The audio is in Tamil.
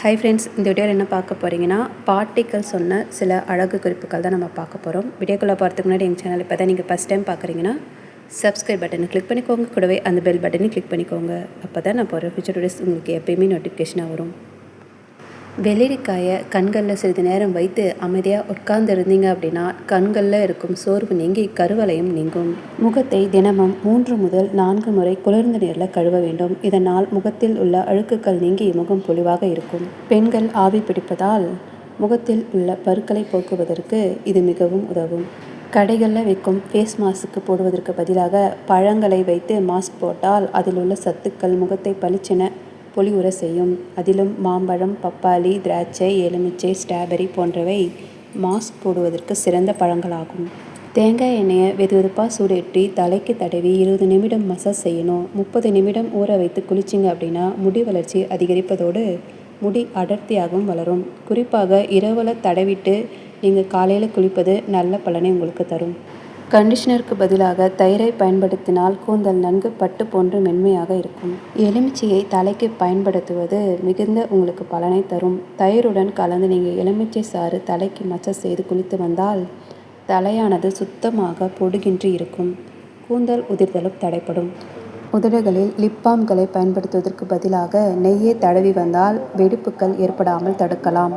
ஹை ஃப்ரெண்ட்ஸ் இந்த வீடியோவில் என்ன பார்க்க போகிறீங்கன்னா பார்ட்டிக்கல் சொன்ன சில அழகு குறிப்புகள் தான் நம்ம பார்க்க போகிறோம் வீடியோக்குள்ளே போகிறதுக்கு முன்னாடி எங்கள் சேனல் இப்போ தான் நீங்கள் ஃபஸ்ட் டைம் பார்க்குறீங்கன்னா சப்ஸ்கிரைப் பட்டனை கிளிக் பண்ணிக்கோங்க. கூடவே அந்த பெல் பட்டனை கிளிக் பண்ணிக்கோங்க. அப்போ தான் நான் போகிற ஃபியூச்சர் வீடியோஸ் உங்களுக்கு எப்பயுமே நோட்டிஃபிகேஷனாக வரும். வெள்ளரிக்காயை கண்களில் சிறிது நேரம் வைத்து அமைதியாக உட்கார்ந்துருந்தீங்க அப்படின்னா கண்களில் இருக்கும் சோர்வு நீங்கி கருவலையும் நீங்கும். முகத்தை தினமும் மூன்று முதல் நான்கு முறை குளிர்ந்த நீரில் கழுவ வேண்டும். இதனால் முகத்தில் உள்ள அழுக்குகள் நீங்கி முகம் பொலிவாக இருக்கும். பெண்கள் ஆவி பிடிப்பதால் முகத்தில் உள்ள பருக்களை போக்குவதற்கு இது மிகவும் உதவும். கடைகளில் வைக்கும் ஃபேஸ் மாஸ்க்கு போடுவதற்கு பதிலாக பழங்களை வைத்து மாஸ்க் போட்டால் அதில் உள்ள சத்துக்கள் முகத்தை பளிச்சென பொலிவுற செய்யும். அதிலும் மாம்பழம் பப்பாளி திராட்சை எலுமிச்சை ஸ்ட்ராபெரி போன்றவை மாஸ்க் போடுவதற்கு சிறந்த பழங்களாகும். தேங்காய் எண்ணெயை வெது வெதுப்பாக சூடேற்றி தலைக்கு தடவி இருபது நிமிடம் மசாஜ் செய்யணும். முப்பது நிமிடம் ஊற வைத்து குளிச்சிங்க அப்படின்னா முடி வளர்ச்சி அதிகரிப்பதோடு முடி அடர்த்தியாகவும் வளரும். குறிப்பாக இரவில் தடவிட்டு நீங்கள் காலையில் குளிப்பது நல்ல பலனை உங்களுக்கு தரும். கண்டிஷனருக்கு பதிலாக தயிரை பயன்படுத்தினால் கூந்தல் நன்கு பட்டு போன்று மென்மையாக இருக்கும். எலுமிச்சையை தலைக்கு பயன்படுத்துவது மிகுந்த உங்களுக்கு பலனை தரும். தயிருடன் கலந்து நீங்கள் எலுமிச்சை சாறு தலைக்கு மச்ச செய்து குளித்து வந்தால் தலையானது சுத்தமாக பொடுகின்றி இருக்கும். கூந்தல் உதிர்தலும் தடைப்படும் உதடுகளில் லிப்பாம்களை பயன்படுத்துவதற்கு பதிலாக நெய்யை தடவி வந்தால் வெடிப்புகள் ஏற்படாமல் தடுக்கலாம்.